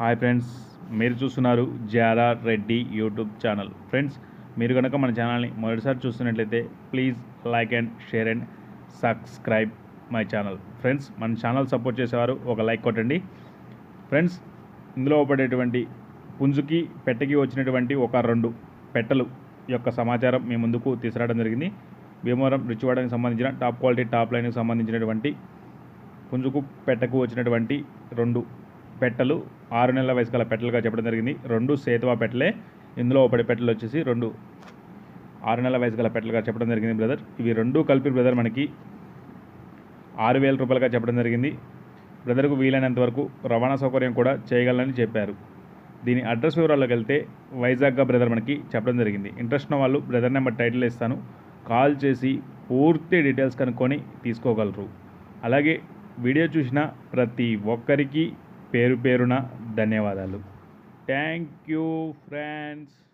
Hi friends మీరు చూస్తున్నారు Zara Reddy YouTube channel. Friends మీరు కనుక మన ఛానల్ని మొదటిసారి చూస్తున్నట్లయితే please like and share and subscribe my channel. Friends మన ఛానల్ సపోర్ట్ చేసేవారు ఒక లైక్ కొట్టండి. ఫ్రెండ్స్ ఇందులో పడేటువంటి పుంజుకి పెట్టకి వచ్చినటువంటి ఒక రెండు పెట్టలు యొక్క సమాచారం మీ ముందుకు తీసుకురావడం జరిగింది. భీమవరం రిచ్వాడకి సంబంధించిన టాప్ క్వాలిటీ టాప్ లైన్కి సంబంధించినటువంటి పుంజుకు పెట్టకు వచ్చినటువంటి రెండు పెట్టలు ఆరు నెలల వయసు గల పెట్టలుగా చెప్పడం జరిగింది. రెండు సేతువా పెట్టలే. ఇందులో పడే పెట్టలు వచ్చేసి రెండు ఆరు నెలల వయసు గల పెట్టలుగా చెప్పడం జరిగింది బ్రదర్. ఇవి రెండు కలిపి బ్రదర్ మనకి ఆరు వేల రూపాయలుగా చెప్పడం జరిగింది. బ్రదర్కు వీలైనంత వరకు రవాణా సౌకర్యం కూడా చేయగలనని చెప్పారు. దీని అడ్రస్ వివరాల్లోకి వెళ్తే వైజాగ్గా బ్రదర్ మనకి చెప్పడం జరిగింది. ఇంట్రెస్ట్ ఉన్న వాళ్ళు బ్రదర్ నెంబర్ టైటిల్ ఇస్తాను. కాల్ చేసి పూర్తి డీటెయిల్స్ కనుక్కొని తీసుకోగలరు. అలాగే వీడియో చూసిన ప్రతి ఒక్కరికి పేరు పేరున ధన్యవాదాలు. Thank you friends